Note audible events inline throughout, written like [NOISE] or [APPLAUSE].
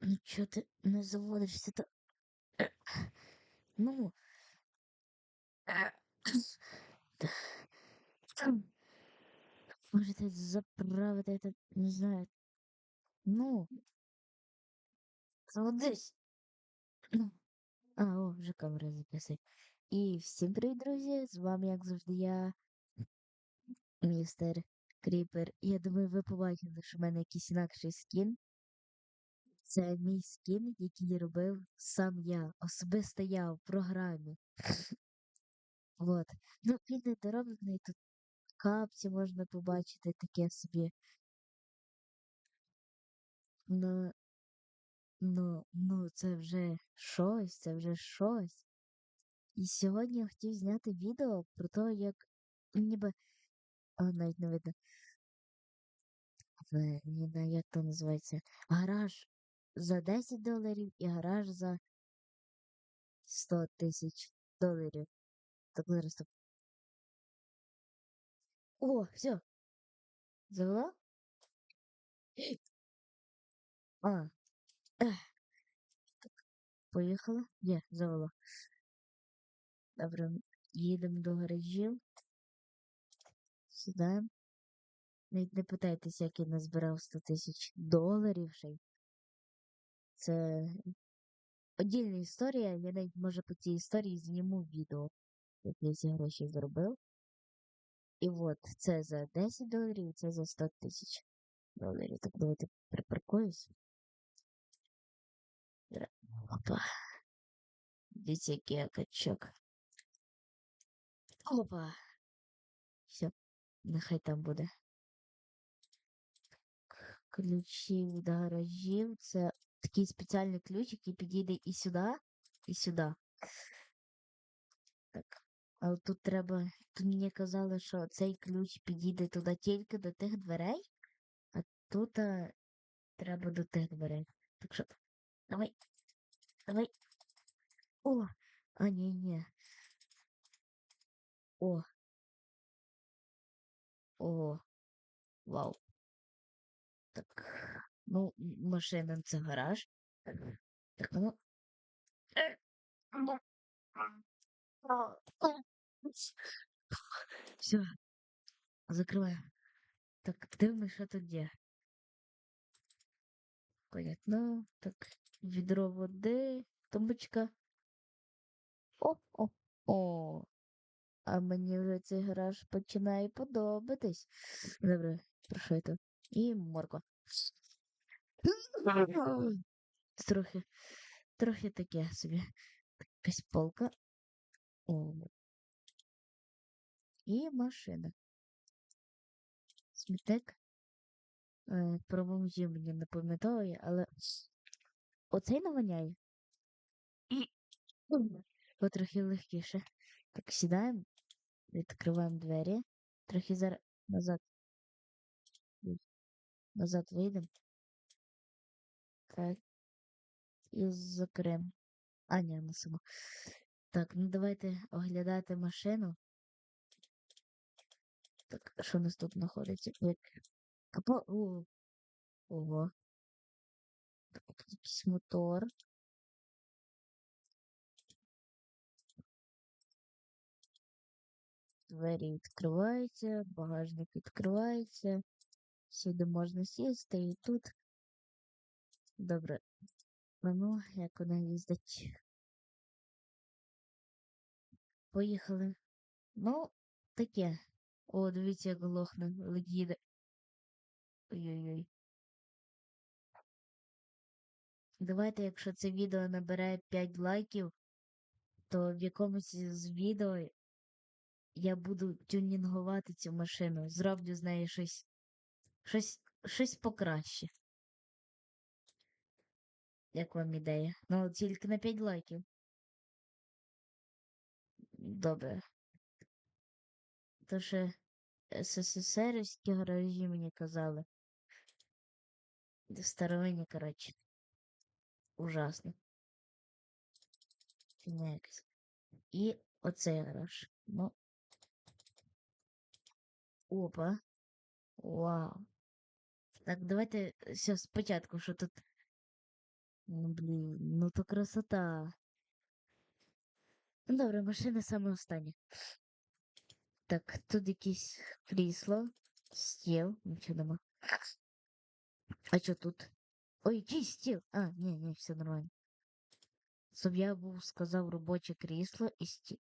Ну чого ти не заводишся то? Ну. Можете заправити это, не знаю. Ну. Заводись. Ну. А, о, вже камера записує. І всім привіт, друзі! З вами, як завжди, я, містер Кріпер. Я думаю, ви побачили, що в мене якийсь інакший скін. Це мій скін, який робив сам я. Особисто я в програмі. Вот. Ну, він не дороблений, тут капці можна побачити таке собі. Ну, ну, ну, це вже щось, це вже щось. І сьогодні я хотів зняти відео про те, як ніби. А, навіть не видно. Е, Не знаю, як то називається. Гараж за 10 доларів і гараж за 100 тисяч доларів. Так зараз так. О, все. Завела? А. Так, поїхала? Є, завела. Добре, їдемо до гаражів. Сідаємо. Навіть не питайтеся, як я назбирав 100 тисяч доларів ще й. Це отдільна історія. Я навіть може по цій історії зніму відео, як я ці гроші заробив. І от це за 10 доларів, це за 100 тисяч доларів. Так давайте припаркуюсь. Опа. Дивіться, який я качок. Опа. Все, нехай там буде. Ключі від гаражів. Це такий спеціальний ключ, який підійде і сюди, і сюди. Так. Але тут треба. Тут мені казали, що цей ключ підійде туди тільки до тих дверей, а тут а, треба до тих дверей. Так що. Давай. Давай. О! А, ні, ні. О. О. Вау. Так. Ну, машина це гараж. Все. Закриваю. Так, дивимось, що тут є. Понятно. Так, відро води, тумбочка. О, о, о. А мені вже цей гараж починає подобатись. Добре, прошу це. І морква. Трохи, трохи таке собі. Якась полка. О. І машина. Смітник. Е, Промовжі мені не пам'ятаю, але оцей не воняє. Бо трохи легкіше. Так, сідаємо, відкриваємо двері. Трохи зараз назад. Назад вийдемо. Так. І закрем. А, ні, на само. Так, ну давайте оглядати машину. Так, що нас тут знаходиться? Капо... О, ого. Так, тут якийсь мотор. Двері відкриваються, багажник відкривається. Сюди можна сісти і тут. Добре. Ну, як вона їздить. Поїхали. Ну, таке. О, дивіться, як глохне, ледь їде. Ой-ой-ой. Давайте, якщо це відео набере 5 лайків, то в якомусь з відео я буду тюнінгувати цю машину. Зроблю з неї щось. Щось, щось покраще. Як вам ідея? Ну, тільки на 5 лайків. Добре. То ще СССРівські гаражі мені казали. Старовинні, коротше. Ужасно. Якась. І оцей гараж. Ну. Опа. Вау. Так, давайте все спочатку, що тут Ну, блін, ну то красота. Ну, добре, машина саме остання. Так, тут якесь крісло, стіл, нічого нема. А що тут? Ой, який стіл? А, ні, ні, все нормально. Щоб я був сказав робоче крісло і стіл.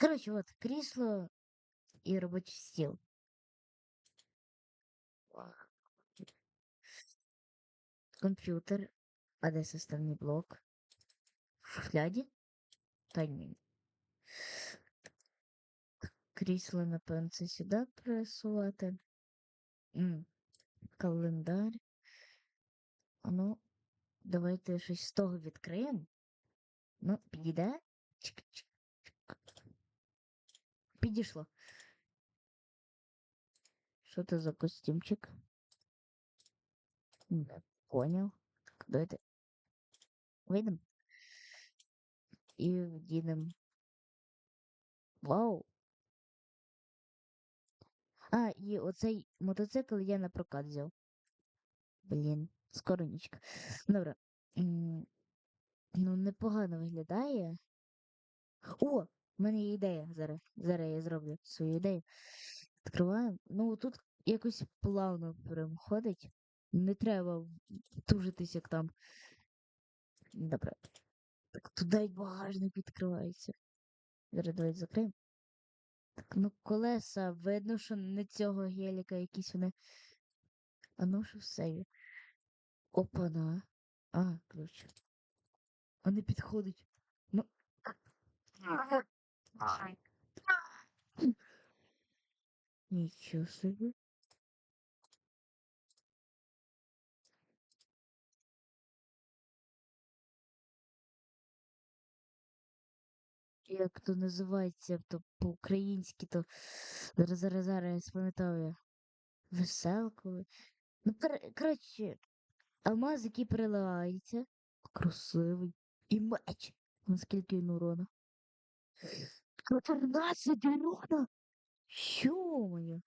Коротше, от, крісло і робочий стіл. Комп'ютер. А де системний блок? В шуфляді? Та ні. Крісло, напевно, це сюди пресувати. М, Календар. Ну, давайте щось з того відкриємо. Ну, підійде. Підійшло. Що це за костюмчик? Не понял. Так, давайте. Вийдемо. І вдінемо. Вау. А, і оцей мотоцикл я на прокат взяв. Блін, скоронічка. Добре. Ну, непогано виглядає. О! В мене є ідея зараз. Зараз я зроблю свою ідею. Відкриваємо. Ну, тут якось плавно прям ходить. Не треба тужитись, як там. Добре. Так, тут навіть багажник відкривається. Зараз давайте закриємо. Так, ну колеса, видно, що не цього геліка якісь вони. А ну що все є. Опана. А, ключ. А не підходить. Ну. Нічого собі. Як то називається, то по-українськи, то зараз зараз зараз я спам'ятаю. Веселковий. Ну, кор- коротше, алмаз, який переливається. Красивий. І меч. Наскільки він урона? 14 урона! Що-моє?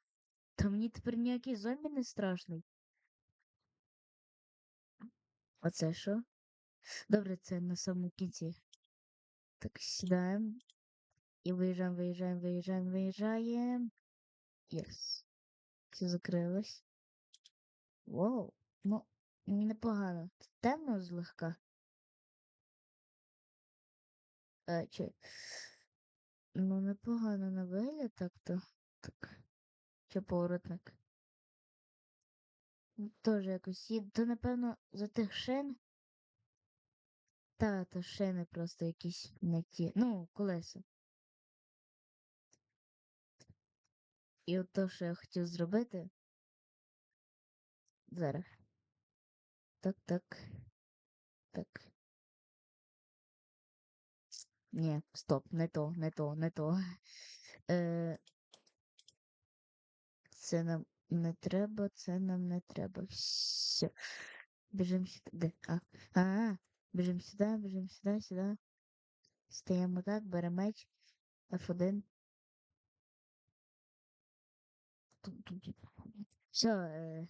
Та мені тепер ніякий зомбі не страшний. А це що? Добре, це на самому кінці. Так, сідаємо. І виїжджаємо, виїжджаємо, виїжджаємо, виїжджаємо. Єс. Все закрилось. Вау. Ну, непогано. Темно злегка. Е, чи... Ну, непогано на вигляд так-то. Так. Чи поворотник. Тоже якось є. То, напевно, за тих шин. Та, то шини просто якісь не ті. Ну, колеса. І от то, що я хотів зробити. Зараз. Так, так. Так. Ні, стоп, не то, не то, не то. [LAUGHS] Е, це нам не треба, це нам не треба. Все. Біжимо сюди. А, а, біжимо сюди, біжимо сюди, сюди. Стаємо так, беремо меч. F1. Все,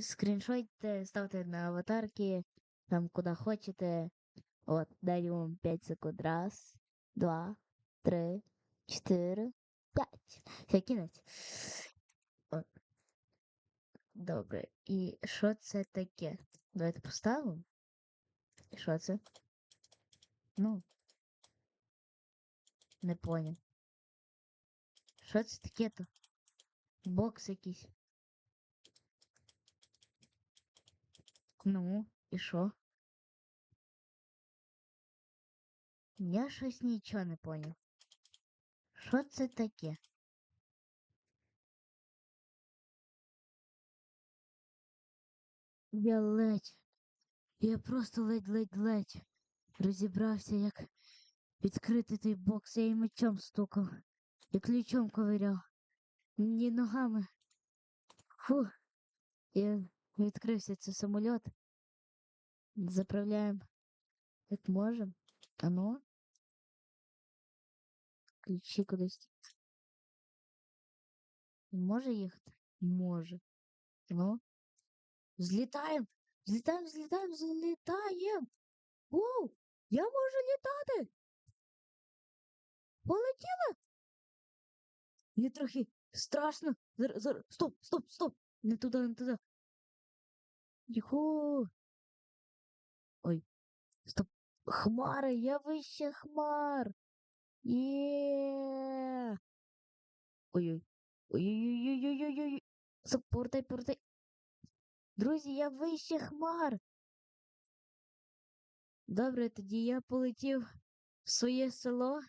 скріншотьте, ставте на аватарки, там куди хочете. От, даю вам 5 секунд. Раз, два, три, чотири, п'ять. Все, кінець. От. Добре. І що це таке? Давайте поставимо. І що це? Ну. Не поняв. Що це таке-то? Бокс якийсь. Ну, і що? Я щось нічого не поняв. Що це таке? Я ледь. Я просто ледь-ледь-ледь розібрався, як відкрити той бокс. Я і мечом стукав, і ключом ковиряв. Ні ногами. Фу. Я відкрився це самоліт. Заправляємо як можемо. А ну. Ключі кудись. Може їхати? Може. Ну. Злітаємо! Злітаємо, злітаємо, злітаємо. Воу! Я можу літати. Полетіла. Мені трохи страшно. Зараз, зараз. Стоп, стоп, стоп. Не туди, не туди. Його. Ой. Стоп. Хмари, я вище хмар. Є. Ой-ой. Ой-ой-ой-ой-ой-ой. Повертай, повертай. Друзі, я вище хмар. Добре, тоді я полетів в своє село.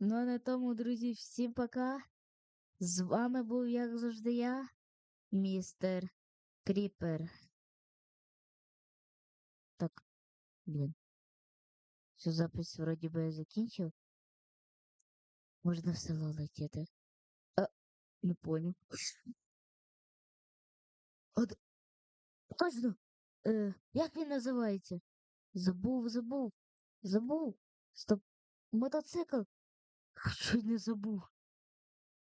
Ну, а на тому, друзі, всім пока. З вами був, як завжди, я, містер Кріпер. Так, блін. Цю запис вроді би я закінчив. Можна в село летіти. А, не понял. От, точно. Е, як він називається? Забув, забув, забув. Стоп. Мотоцикл. [LAUGHS] Чуть не забув.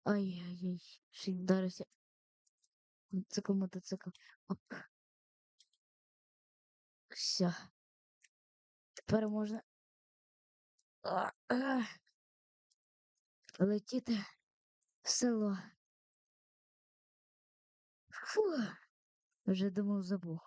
Ай-яй-яй, ще й вдарився. Мотоцикл, мотоцикл. Оп. Все. Тепер можна а, а, летіти в село. Фу. Вже думав забув.